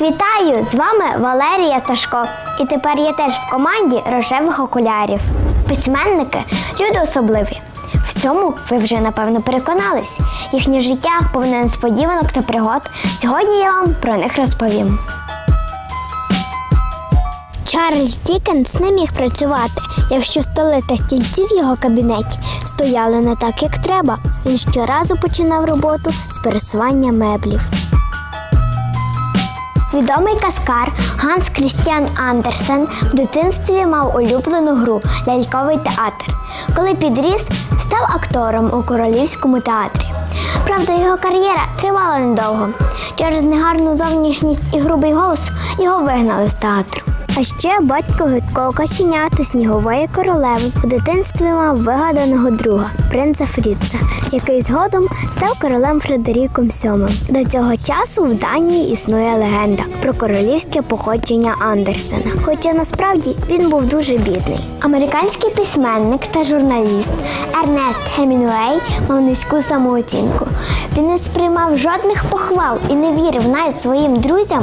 Вітаю! З вами Валерія Сташко. І тепер я теж в команді рожевих окулярів. Письменники люди особливі. В цьому ви вже напевно переконались. Їхнє життя повне несподіванок та пригод. Сьогодні я вам про них розповім. Чарльз Дікенс не міг працювати, якщо столи та стільці в його кабінеті стояли не так, як треба. Він щоразу починав роботу з пересування меблів. Відомий каскар Ганс Крістіан Андерсен в дитинстві мав улюблену гру ляльковий театр. Коли підріс, став актором у королівському театрі. Правда, його кар'єра тривала недовго. Через негарну зовнішність і грубий голос його вигнали з театру. А ще батько гидкого каченяти снігової королеви у дитинстві мав вигаданого друга, принца Фріца, який згодом став королем Фредеріком VII. До цього часу в Данії існує легенда про королівське походження Андерсена. Хоча насправді він був дуже бідний. Американський письменник та журналіст Ернест Хемінгуей мав низьку самооцінку. Він не сприймав жодних похвал і не вірив навіть своїм друзям.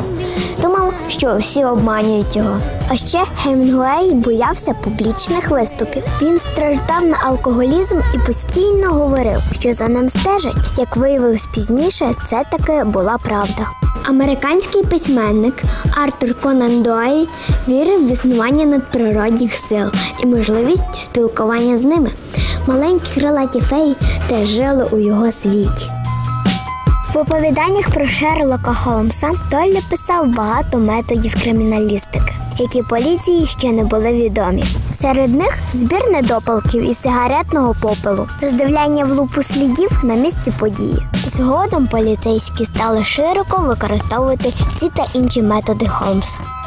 Думав, що всі обманюють його. А ще Хемінгуей боявся публічних виступів. Він страждав на алкоголізм і постійно говорив, що за ним стежать. Як виявилось пізніше, це таки була правда. Американський письменник Артур Конан Дойль вірив в існування надприродних сил і можливість спілкування з ними. Маленькі крилаті феї теж жили у його світі. В оповіданнях про Шерлока Холмса Толлі писав багато методів криміналістики, які поліції ще не були відомі. Серед них збір недопалків і сигаретного попелу, роздивляння в лупу слідів на місці події. Згодом поліцейські стали широко використовувати ці та інші методи Холмса.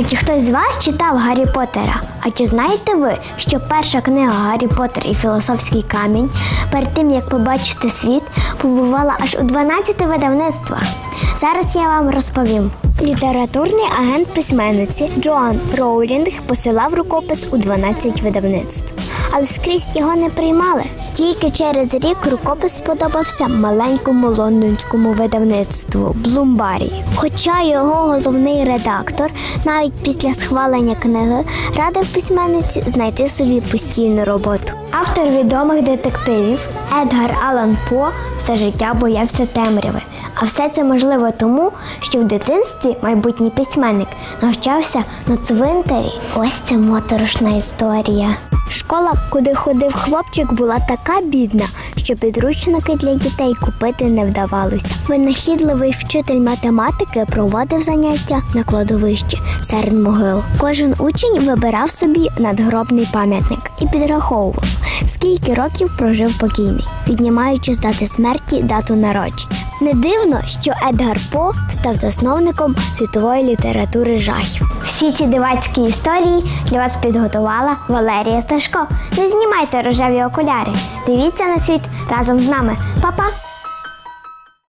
А чи хтось з вас читав Гаррі Поттера? А чи знаєте ви, що перша книга Гаррі Поттер і філософський камінь перед тим як побачити світ, побувала аж у 12 видавництвах? Зараз я вам розповім. Літературний агент письменниці Джоан Роулінг посилав рукопис у 12 видавництв, але скрізь його не приймали. Тільки через рік рукопис сподобався маленькому лондонському видавництву Блумбарі. Хоча його головний редактор навіть після схвалення книги радив письменниці знайти собі постійну роботу. Автор відомих детективів Едгар Алан По все життя боявся темряви. А все це можливо тому, що в дитинстві майбутній письменник навчався на цвинтарі. Ось це моторошна історія. Школа, куди ходив хлопчик, була така бідна, що підручники для дітей купити не вдавалося. Винахідливий вчитель математики проводив заняття на кладовищі серед могил. Кожен учень вибирав собі надгробний пам'ятник і підраховував, скільки років прожив покійний, віднімаючи з дати смерті дату народження. Не дивно, що Едгар По став засновником світової літератури жахів. Всі ці дивацькі історії для вас підготувала Валерія Сташко. Не знімайте рожеві окуляри. Дивіться на світ разом з нами. Па-па!